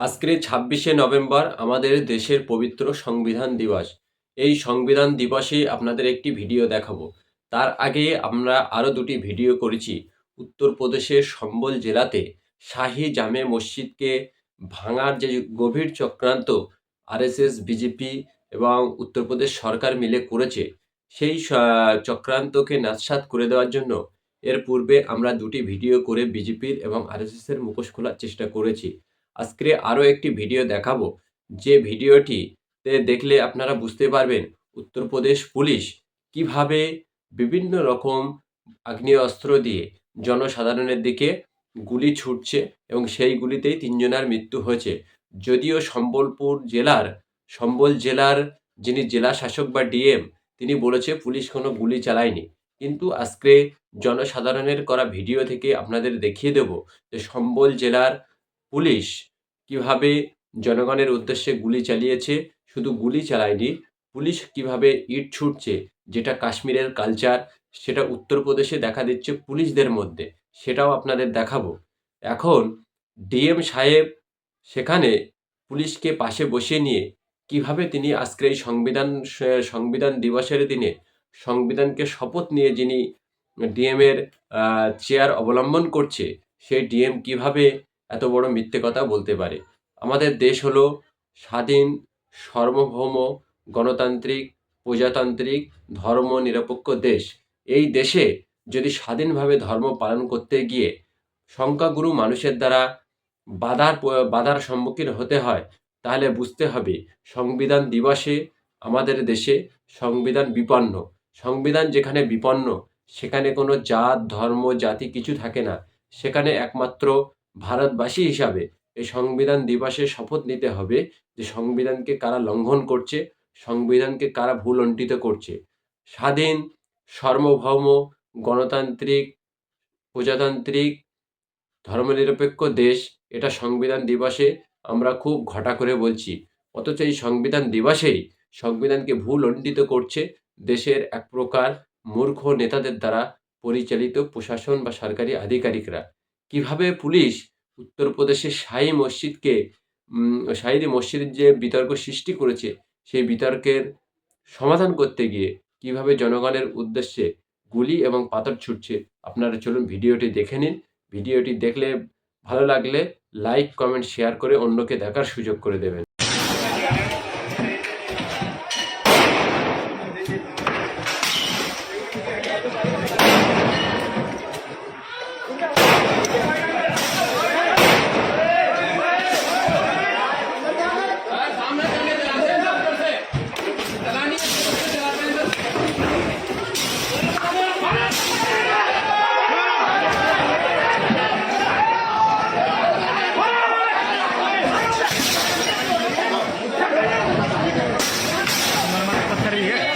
আজকে ছাব্বিশে নভেম্বর আমাদের দেশের পবিত্র সংবিধান দিবস। এই সংবিধান দিবসে আপনাদের একটি ভিডিও দেখাবো। তার আগে আমরা আরও দুটি ভিডিও করেছি। উত্তরপ্রদেশের সম্বল জেলাতে শাহী জামে মসজিদকে ভাঙার যে গভীর চক্রান্ত আরএসএস, বিজেপি এবং উত্তরপ্রদেশ সরকার মিলে করেছে, সেই চক্রান্তকে নাৎসাৎ করে দেওয়ার জন্য এর পূর্বে আমরা দুটি ভিডিও করে বিজেপির এবং আরএসএসের মুখোশ খোলার চেষ্টা করেছি। আজকে আরও একটি ভিডিও দেখাবো। যে ভিডিওটিতে দেখলে আপনারা বুঝতে পারবেন উত্তরপ্রদেশ পুলিশ কীভাবে বিভিন্ন রকম আগ্নেয়াস্ত্র দিয়ে জনসাধারণের দিকে গুলি ছুটছে এবং সেই গুলিতেই তিনজনের মৃত্যু হয়েছে। যদিও সম্বলপুর জেলার, সম্বল জেলার যিনি জেলা শাসক বা ডিএম, তিনি বলেছে পুলিশ কোনো গুলি চালায়নি। কিন্তু আজকে জনসাধারণের করা ভিডিও থেকে আপনাদের দেখিয়ে দেব যে সম্বল জেলার পুলিশ কীভাবে জনগণের উদ্দেশ্যে গুলি চালিয়েছে, শুধু গুলি চালায়নি, পুলিশ কীভাবে ইট ছুটছে, যেটা কাশ্মীরের কালচার সেটা উত্তরপ্রদেশে দেখা দিচ্ছে পুলিশদের মধ্যে, সেটাও আপনাদের দেখাবো। এখন ডিএম সাহেব সেখানে পুলিশকে পাশে বসিয়ে নিয়ে কীভাবে তিনি আজকের এই সংবিধান সংবিধান দিবসের দিনে সংবিধানকে শপথ নিয়ে যিনি ডিএমের চেয়ার অবলম্বন করছে, সেই ডিএম কীভাবে এত বড় মিথ্যে কথা বলতে পারে। আমাদের দেশ হলো স্বাধীন, সার্বভৌম, গণতান্ত্রিক, প্রজাতান্ত্রিক, ধর্ম নিরপেক্ষ দেশ। এই দেশে যদি স্বাধীনভাবে ধর্ম পালন করতে গিয়ে সংখ্যাগুরু মানুষের দ্বারা বাধার বাধার সম্মুখীন হতে হয়, তাহলে বুঝতে হবে সংবিধান দিবসে আমাদের দেশে সংবিধান বিপন্ন। সংবিধান যেখানে বিপন্ন, সেখানে কোনো জাত, ধর্ম, জাতি কিছু থাকে না। সেখানে একমাত্র ভারতবাসী হিসাবে এই সংবিধান দিবসে শপথ নিতে হবে যে সংবিধানকে কারা লঙ্ঘন করছে, সংবিধানকে কারা ভুল অন্টিত করছে। স্বাধীন, সার্বভৌম, গণতান্ত্রিক, প্রজাতান্ত্রিক, ধর্মনিরপেক্ষ দেশ, এটা সংবিধান দিবসে আমরা খুব ঘটা করে বলছি। অথচ এই সংবিধান দিবসেই সংবিধানকে ভুল অন্টিত করছে দেশের এক প্রকার মূর্খ নেতাদের দ্বারা পরিচালিত প্রশাসন বা সরকারি আধিকারিকরা। কীভাবে পুলিশ উত্তরপ্রদেশের শাহী মসজিদকে শাহিদি মসজিদের যে বিতর্ক সৃষ্টি করেছে, সেই বিতর্কের সমাধান করতে গিয়ে কীভাবে জনগণের উদ্দেশ্যে গুলি এবং পাথর ছুটছে, আপনারা চলুন ভিডিওটি দেখে নিন। ভিডিওটি দেখলে ভালো লাগলে লাইক, কমেন্ট, শেয়ার করে অন্যকে দেখার সুযোগ করে দেবেন। பண்ணீங்க